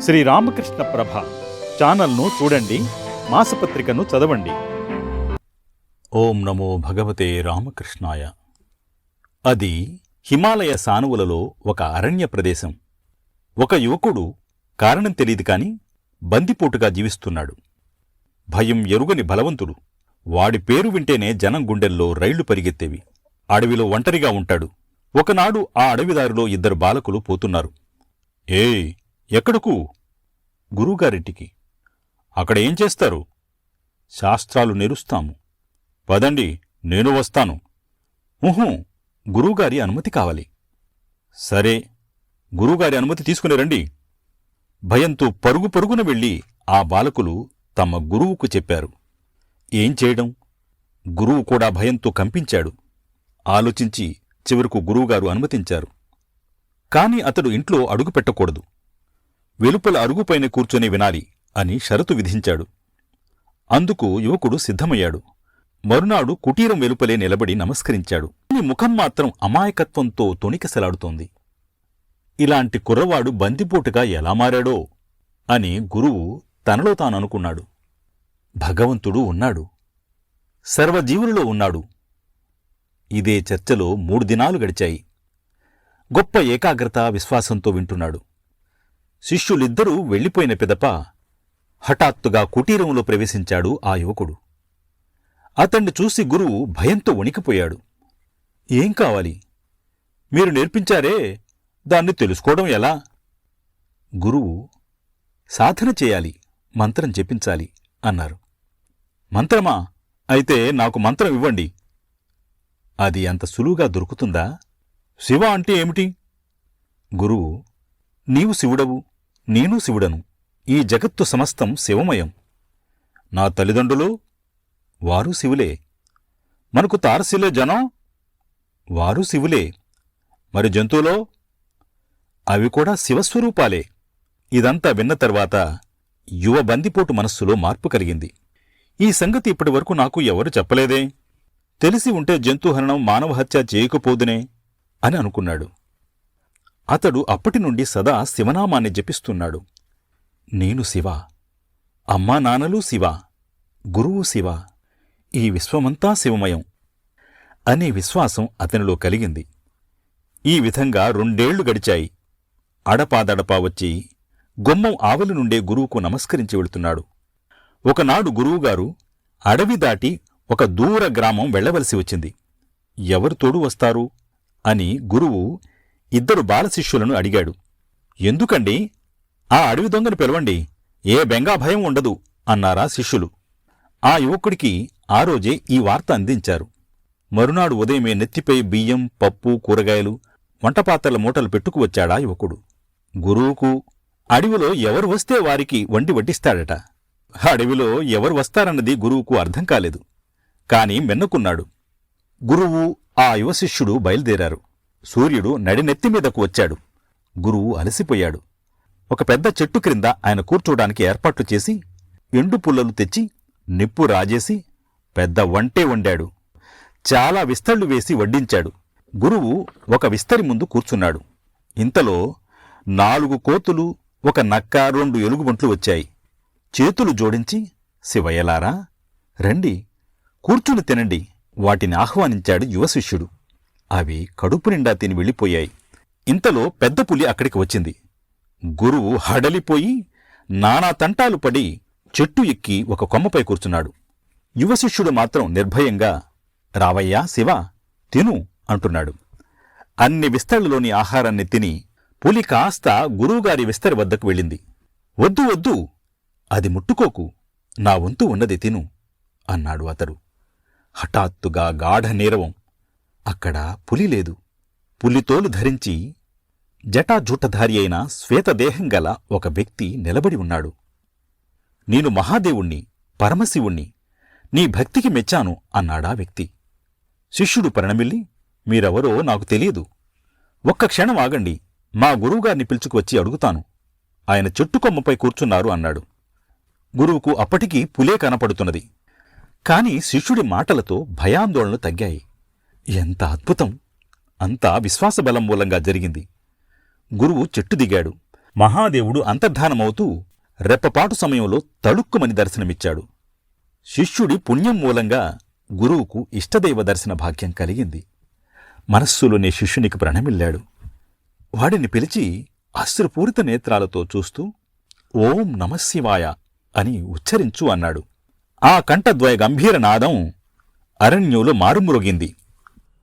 శ్రీ రామకృష్ణ ప్రభ ఛానల్ను చూడండి మాసపత్రికను చదవండి. ఓం నమో భగవతే రామకృష్ణాయ. అది హిమాలయ సానువులలో ఒక అరణ్య ప్రదేశం. ఒక యువకుడు కారణం తెలియదు కాని బందిపోటుగా జీవిస్తున్నాడు. భయం ఎరుగని బలవంతుడు. వాడి పేరు వింటేనే జనం గుండెల్లో రైళ్ళు పరిగెత్తేవి. అడవిలో ఒంటరిగా ఉంటాడు. ఒకనాడు ఆ అడవిదారిలో ఇద్దరు బాలకులు పోతున్నారు. ఏయ్ ఎక్కడకు? గురువుగారింటికి అక్కడ ఏం చేస్తారు? శాస్త్రాలు నేరుస్తాము. పదండి నేను వస్తాను. ఊహూ గురువుగారి అనుమతి కావాలి. సరే గురువుగారి అనుమతి తీసుకుని రండి. భయంతో పరుగు పరుగున వెళ్ళి ఆ బాలకులు తమ గురువుకు చెప్పారు. ఏం చేయడం? గురువు కూడా భయంతో కంపించాడు. ఆలోచించి చివరకు గురువుగారు అనుమతించారు. కాని అతడు ఇంట్లో అడుగు పెట్టకూడదు వెలుపల అరుగుపైన కూర్చొని వినాలి అని షరతు విధించాడు. అందుకు యువకుడు సిద్ధమయ్యాడు. మరునాడు కుటీరం వెలుపలే నిలబడి నమస్కరించాడు. నీ ముఖం మాత్రం అమాయకత్వంతో తొణికసలాడుతోంది. ఇలాంటి కుర్రవాడు బందిపోటుగా ఎలా మారాడో అని గురువు తనలో తాననుకున్నాడు. భగవంతుడు ఉన్నాడు. సర్వజీవులలో ఉన్నాడు. ఇదే చర్చలో మూడు దినాలు గడిచాయి. గొప్ప ఏకాగ్రత విశ్వాసంతో వింటున్నాడు. శిష్యులిద్దరూ వెళ్ళిపోయిన పిదప హఠాత్తుగా కుటీరంలో ప్రవేశించాడు ఆ యువకుడు. అతణ్ణి చూసి గురువు భయంతో వణికిపోయాడు. ఏం కావాలి? మీరు నేర్పించారే? దాన్ని తెలుసుకోవడం ఎలా? గురువు సాధన చేయాలి మంత్రం చెప్పించాలి అన్నారు. మంత్రమా? అయితే నాకు మంత్రం ఇవ్వండి. అది అంత సులువుగా దొరుకుతుందా? శివ అంటే ఏమిటి? గురువు నీవు శివుడవు. నేను శివుడను. ఈ జగత్తు సమస్తం శివమయం. నా తల్లిదండ్రులు వారు శివులే. మనకు తారసిలే జనం వారు శివులే. మరి జంతువులో? అవి కూడా శివస్వరూపాలే. ఇదంతా విన్న తర్వాత యువ బందిపోటు మనస్సులో మార్పు కలిగింది. ఈ సంగతి ఇప్పటివరకు నాకు ఎవరు చెప్పలేదే. తెలిసి ఉంటే జంతుహరణం మానవహత్య చేయకపోదునే అని అనుకున్నాడు. అతడు అప్పటి నుండి సదా శివనామాన్ని జపిస్తున్నాడు. నేను శివ. అమ్మా నాన్నలు శివ. గురువు శివ. ఈ విశ్వమంతా శివమయం అనే విశ్వాసం అతనిలో కలిగింది. ఈ విధంగా రెండేళ్ళు గడిచాయి. అడపాదడపా వచ్చి గుమ్మం ఆవలి నుండే గురువుకు నమస్కరించి వెళుతున్నాడు. ఒకనాడు గురువుగారు అడవి దాటి ఒక దూర గ్రామం వెళ్ళవలసి వచ్చింది. ఎవరు తోడు వస్తారు? అని గురువు ఇద్దరు బాలశిష్యులను అడిగాడు. ఎందుకండి? ఆ అడవి దొంగను పిలవండి. ఏ బెంగా భయం ఉండదు అన్నారా శిష్యులు. ఆ యువకుడికి ఆ రోజే ఈ వార్త అందించారు. మరునాడు ఉదయమే నెత్తిపై బియ్యం పప్పు కూరగాయలు వంటపాత్రల మూటలు పెట్టుకు వచ్చాడా యువకుడు. గురువుకు అడవిలో ఎవరు వస్తే వారికి వండి వడ్డిస్తాడట. అడవిలో ఎవరు వస్తారన్నది గురువుకు అర్థం కాలేదు. కాని మెన్నుకున్నాడు. గురువు ఆ యువ శిష్యుడు బయలుదేరారు. సూర్యుడు నడినెత్తి మీదకు వచ్చాడు. గురువు అలసిపోయాడు. ఒక పెద్ద చెట్టు క్రింద ఆయన కూర్చోడానికి ఏర్పాట్లు చేసి ఎండు పుల్లలు తెచ్చి నిప్పు రాజేసి పెద్ద వంటే వండాడు. చాలా విస్తళ్ళు వేసి వడ్డించాడు. గురువు ఒక విస్తరి ముందు కూర్చున్నాడు. ఇంతలో నాలుగు కోతులు ఒక నక్క రెండు ఎలుగుబంట్లు వచ్చాయి. చేతులు జోడించి శివయ్యలారా రండి కూర్చుని తినండి వాటిని ఆహ్వానించాడు యువ శిష్యుడు. అవి కడుపు నిండా తిని వెళ్ళిపోయాయి. ఇంతలో పెద్ద పులి అక్కడికి వచ్చింది. గురువు హడలిపోయి నానా తంటాలు పడి చెట్టు ఎక్కి ఒక కొమ్మపై కూర్చున్నాడు. యువ శిష్యుడు మాత్రం నిర్భయంగా రావయ్యా శివ తిను అంటున్నాడు. అన్ని విస్తళ్ళలోని ఆహారాన్ని తిని పులి కాస్త గురువుగారి విస్తరి వద్దకు వెళ్ళింది. వద్దు వద్దు అది ముట్టుకోకు నా వంతు ఉన్నది తిను అన్నాడు అతడు. హఠాత్తుగా గాఢ నీరవం అక్కడ పులి లేదు. పులితోలు ధరించి జటాజూటధారి అయిన శ్వేతదేహం గల ఒక వ్యక్తి నిలబడి ఉన్నాడు. నేను మహాదేవుణ్ణి పరమశివుణ్ణి నీ భక్తికి మెచ్చాను అన్నాడా వ్యక్తి. శిష్యుడు పరిణమిల్లి మీరెవరో నాకు తెలియదు. ఒక్క క్షణం ఆగండి మా గురువుగారిని పిలుచుకువచ్చి అడుగుతాను. ఆయన చెట్టుకొమ్మపై కూర్చున్నారు అన్నాడు. గురువుకు అప్పటికీ పులే కనపడుతున్నది. కాని శిష్యుడి మాటలతో భయాందోళనలు తగ్గాయి. ఎంత అద్భుతం! అంతా విశ్వాసబలం మూలంగా జరిగింది. గురువు చెట్టు దిగాడు. మహాదేవుడు అంతర్ధానమవుతూ రెప్పపాటు సమయంలో తళుక్కుమని దర్శనమిచ్చాడు. శిష్యుడి పుణ్యం మూలంగా గురువుకు ఇష్టదైవ దర్శన భాగ్యం కలిగింది. మనస్సులోనే శిష్యునికి ప్రణమిల్లాడు. వాడిని పిలిచి అశ్రుపూరిత నేత్రాలతో చూస్తూ ఓం నమశివాయ అని ఉచ్చరించు అన్నాడు. ఆ కంఠద్వయ గంభీర నాదం అరణ్యంలో మారుమ్రోగింది.